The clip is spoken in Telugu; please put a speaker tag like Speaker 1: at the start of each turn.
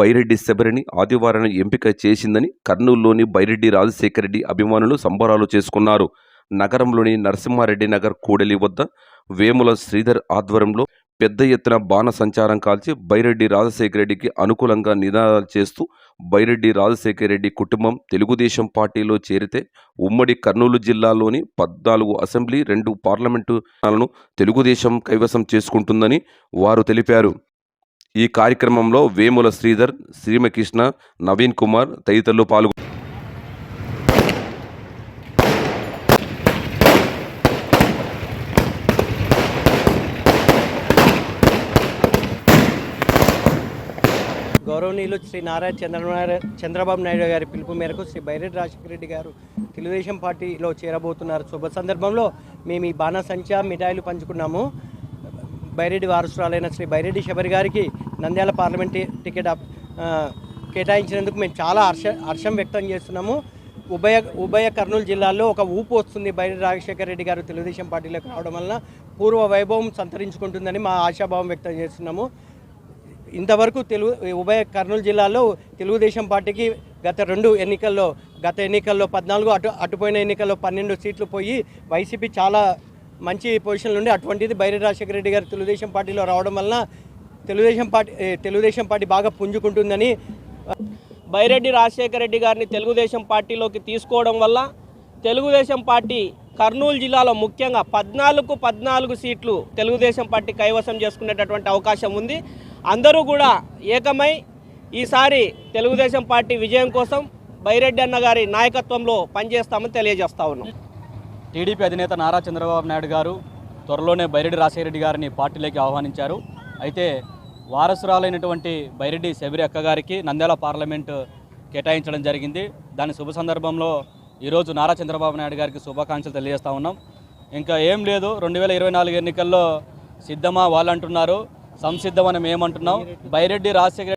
Speaker 1: బైరెడ్డి శబరిని ఆదివారం ఎంపిక చేసిందని కర్నూలులోని బైరెడ్డి రాజశేఖర రెడ్డి అభిమానులు సంబరాలు చేసుకున్నారు. నగరంలోని నరసింహారెడ్డి నగర్ కూడలి వద్ద వేముల శ్రీధర్ ఆధ్వర్యంలో పెద్ద ఎత్తున బాణ సంచారం కాల్చి బైరెడ్డి రాజశేఖర రెడ్డికి అనుకూలంగా నినాదాలు చేస్తూ బైరెడ్డి రాజశేఖర రెడ్డి కుటుంబం తెలుగుదేశం పార్టీలో చేరితే ఉమ్మడి కర్నూలు జిల్లాలోని పద్నాలుగు అసెంబ్లీ రెండు పార్లమెంటు తెలుగుదేశం కైవసం చేసుకుంటుందని వారు తెలిపారు. ఈ కార్యక్రమంలో వేముల శ్రీధర్ శ్రీమకృష్ణ నవీన్ కుమార్ తదితరులు పాల్గొన్నారు
Speaker 2: గౌరవనీయులు శ్రీ నారాయణ చంద్రనారాయణ చంద్రబాబు నాయుడు గారి పిలుపు మేరకు శ్రీ బైరెడ్డి రాజశేఖర రెడ్డి గారు తెలుగుదేశం పార్టీలో చేరబోతున్నారు. శుభ సందర్భంలో మేము ఈ బాణసంచా మిఠాయిలు పంచుకున్నాము. బైరెడ్డి వారసురాలైన శ్రీ బైరెడ్డి శబరి గారికి నంద్యాల పార్లమెంట్ టికెట్ కేటాయించినందుకు మేము చాలా హర్ష హర్షం వ్యక్తం చేస్తున్నాము. ఉభయ ఉభయ కర్నూలు జిల్లాల్లో ఒక ఊపు వస్తుంది బైరెడ్డి రాజశేఖర రెడ్డి గారు తెలుగుదేశం పార్టీలోకి రావడం వలన. పూర్వ వైభవం సంతరించుకుంటుందని మా ఆశాభావం వ్యక్తం చేస్తున్నాము. ఇంతవరకు తెలుగు ఉభయ కర్నూలు జిల్లాలో తెలుగుదేశం పార్టీకి గత రెండు ఎన్నికల్లో గత ఎన్నికల్లో పద్నాలుగు అటు అటుపోయిన ఎన్నికల్లో పన్నెండు సీట్లు పోయి వైసీపీ చాలా మంచి పొజిషన్లో ఉండి అటువంటిది బైరి రాజశేఖర రెడ్డి గారు తెలుగుదేశం పార్టీలో రావడం వలన తెలుగుదేశం పార్టీ తెలుగుదేశం పార్టీ బాగా పుంజుకుంటుందని
Speaker 3: బైరెడ్డి రాజశేఖర రెడ్డి గారిని తెలుగుదేశం పార్టీలోకి తీసుకోవడం వల్ల తెలుగుదేశం పార్టీ కర్నూలు జిల్లాలో ముఖ్యంగా పద్నాలుగు పద్నాలుగు సీట్లు తెలుగుదేశం పార్టీ కైవసం చేసుకునేటటువంటి అవకాశం ఉంది. అందరూ కూడా ఏకమై ఈసారి తెలుగుదేశం పార్టీ విజయం కోసం బైరెడ్డి అన్న గారి నాయకత్వంలో పనిచేస్తామని తెలియజేస్తా ఉన్నాం.
Speaker 4: టీడీపీ అధినేత నారా చంద్రబాబు నాయుడు గారు త్వరలోనే బైరెడ్డి రాజశేఖరరెడ్డి గారిని పార్టీలోకి ఆహ్వానించారు. అయితే వారసురాలైనటువంటి బైరెడ్డి శబరి అక్క గారికి నంద్యాల పార్లమెంటు కేటాయించడం జరిగింది. దాని శుభ సందర్భంలో ఈరోజు నారా చంద్రబాబు నాయుడు గారికి శుభాకాంక్షలు తెలియజేస్తా ఉన్నాం. ఇంకా ఏం లేదు రెండు వేల ఇరవై నాలుగు ఎన్నికల్లో సిద్ధమా వాళ్ళు అంటున్నారు సంసిద్ధమని మేమంటున్నాం. బైరెడ్డి రాజశేఖర